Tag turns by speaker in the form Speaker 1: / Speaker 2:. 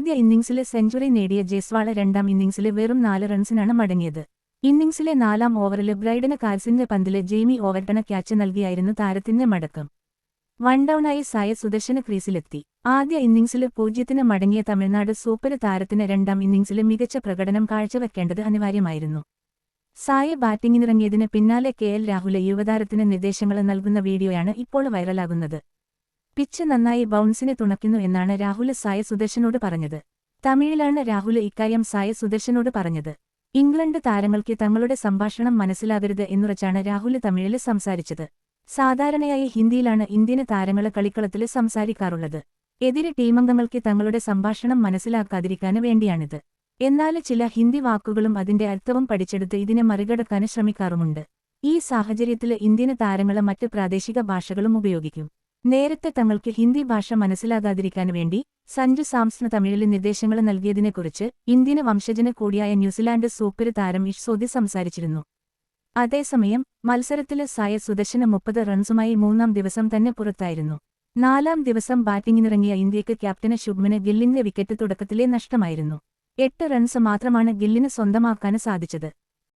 Speaker 1: ആദ്യ ഇന്നിംഗ്സിലെ സെഞ്ചുറി നേടിയ ജയ്സ്വാള രണ്ടാം ഇന്നിംഗ്സിലെ വെറും നാല് റൺസിനാണ് മടങ്ങിയത്. ഇന്നിംഗ്സിലെ നാലാം ഓവറിലെ ബ്രൈഡന് കാർസിന്റെ പന്തിലെ ജെയ്മി ഓവർട്ടണ ക്യാച്ച് നൽകിയായിരുന്നു താരത്തിന്റെ മടക്കം. വൺ ഡൌണായി സായ സുദർശന ക്രീസിലെത്തി. ആദ്യ ഇന്നിംഗ്സിലെ പൂജ്യത്തിന് മടങ്ങിയ തമിഴ്നാട് സൂപ്പർ താരത്തിന് രണ്ടാം ഇന്നിംഗ്സിലെ മികച്ച പ്രകടനം കാഴ്ചവെക്കേണ്ടത് അനിവാര്യമായിരുന്നു. സായ ബാറ്റിംഗിനിറങ്ങിയതിന് പിന്നാലെ കെ എൽ രാഹുലെ യുവതാരത്തിന് നിർദ്ദേശങ്ങൾ നൽകുന്ന വീഡിയോയാണ് ഇപ്പോൾ വൈറലാകുന്നത്. പിച്ച് നന്നായി ബൗൺസിനെ തുണയ്ക്കുന്നു എന്നാണ് രാഹുൽ സായ സുദർശനോട് പറഞ്ഞത്. തമിഴിലാണ് രാഹുൽ ഇക്കാര്യം സായ സുദർശനോട് പറഞ്ഞത്. ഇംഗ്ലണ്ട് താരങ്ങൾക്ക് തങ്ങളുടെ സംഭാഷണം മനസ്സിലാകരുത് എന്നുറച്ചാണ് രാഹുൽ തമിഴിൽ സംസാരിച്ചത്. സാധാരണയായി ഹിന്ദിയിലാണ് ഇന്ത്യൻ താരങ്ങളെ കളിക്കളത്തിൽ സംസാരിക്കാറുള്ളത്. എതിരെ ടീമംഗങ്ങൾക്ക് തങ്ങളുടെ സംഭാഷണം മനസ്സിലാക്കാതിരിക്കാന് വേണ്ടിയാണിത്. എന്നാൽ ചില ഹിന്ദി വാക്കുകളും അതിന്റെ അർത്ഥവും പഠിച്ചെടുത്ത് ഇതിനെ മറികടക്കാൻ ശ്രമിക്കാറുമുണ്ട്. ഈ സാഹചര്യത്തിൽ ഇന്ത്യൻ താരങ്ങളെ മറ്റ് പ്രാദേശിക ഭാഷകളും ഉപയോഗിക്കും. നേരത്തെ തങ്ങൾക്ക് ഹിന്ദി ഭാഷ മനസ്സിലാകാതിരിക്കാൻ വേണ്ടി സഞ്ജു സാംസ്ന തമിഴിലെ നിർദ്ദേശങ്ങൾ നൽകിയതിനെക്കുറിച്ച് ഇന്ത്യന് വംശജന കൂടിയായ ന്യൂസിലാൻഡ് സൂപ്പർ താരം ഇഷ്സോദി സംസാരിച്ചിരുന്നു. അതേസമയം മത്സരത്തിലെ സായ സുദർശന മുപ്പത് റൺസുമായി മൂന്നാം ദിവസം തന്നെ പുറത്തായിരുന്നു. നാലാം ദിവസം ബാറ്റിംഗിനിറങ്ങിയ ഇന്ത്യയ്ക്ക് ക്യാപ്റ്റന് ശുഭ്മന് ഗില്ലിന്റെ വിക്കറ്റ് തുടക്കത്തിലെ നഷ്ടമായിരുന്നു. എട്ട് റൺസ് മാത്രമാണ് ഗില്ലിന് സ്വന്തമാക്കാൻ സാധിച്ചത്.